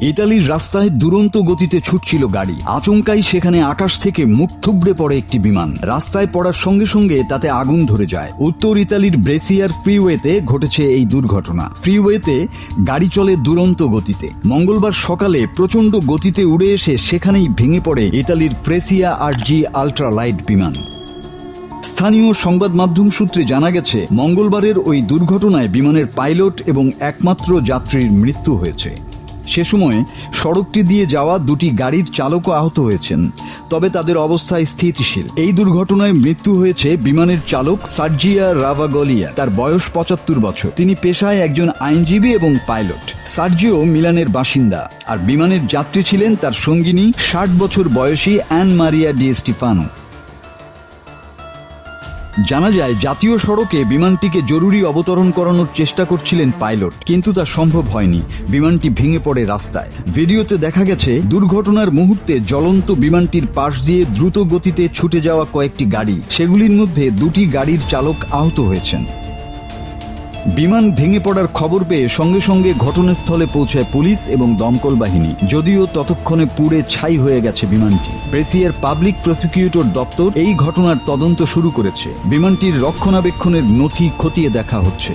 ইতালির রাস্তায় দুরন্ত গতিতে ছুটছিল গাড়ি। আচমকাই সেখানে আকাশ থেকে মুখ থুবড়ে পড়ে একটি বিমান। রাস্তায় পড়ার সঙ্গে সঙ্গে তাতে আগুন ধরে যায়। উত্তর ইতালির ব্রেসিয়ার ফ্রিওয়েতে ঘটেছে এই দুর্ঘটনা। ফ্রিওয়েতে গাড়ি চলে দুরন্ত গতিতে। মঙ্গলবার সকালে প্রচণ্ড গতিতে উড়ে এসে সেখানেই ভেঙে পড়ে ইতালির ফ্রেসিয়া আর জি আল্ট্রা লাইট বিমান। স্থানীয় সংবাদ মাধ্যম সূত্রে জানা গেছে, মঙ্গলবারের ওই দুর্ঘটনায় বিমানের পাইলট এবং একমাত্র যাত্রীর মৃত্যু হয়েছে। সে সময় সড়কটি দিয়ে যাওয়া দুটি গাড়ির চালকও আহত হয়েছেন। তবে তাদের অবস্থা স্থিতিশীল। এই দুর্ঘটনায় মৃত্যু হয়েছে বিমানের চালক সার্জিয়া রাভাগলিয়া। তার বয়স পঁচাত্তর বছর। তিনি পেশায় একজন আইনজীবী এবং পাইলট। সার্জিও মিলানের বাসিন্দা। আর বিমানের যাত্রী ছিলেন তার সঙ্গিনী ষাট বছর বয়সী অ্যান মারিয়া ডি স্টিফানো। জানা যায়, জাতীয় সড়কে বিমানটিকে জরুরি অবতরণ করানোর চেষ্টা করছিলেন পাইলট, কিন্তু তা সম্ভব হয়নি। বিমানটি ভেঙে পড়ে রাস্তায়। ভিডিওতে দেখা গেছে, দুর্ঘটনার মুহূর্তে জ্বলন্ত বিমানটির পাশ দিয়ে দ্রুত গতিতে ছুটে যাওয়া কয়েকটি গাড়ি। সেগুলির মধ্যে দুটি গাড়ির চালক আহত হয়েছেন। বিমান ভেঙে পড়ার খবর পেয়ে সঙ্গে সঙ্গে ঘটনাস্থলে পৌঁছায় পুলিশ এবং দমকল বাহিনী। যদিও ততক্ষণে পুড়ে ছাই হয়ে গেছে বিমানটি। ব্রেসিয়ার পাবলিক প্রসিকিউটর দপ্তর এই ঘটনার তদন্ত শুরু করেছে। বিমানটির রক্ষণাবেক্ষণের নথি খতিয়ে দেখা হচ্ছে।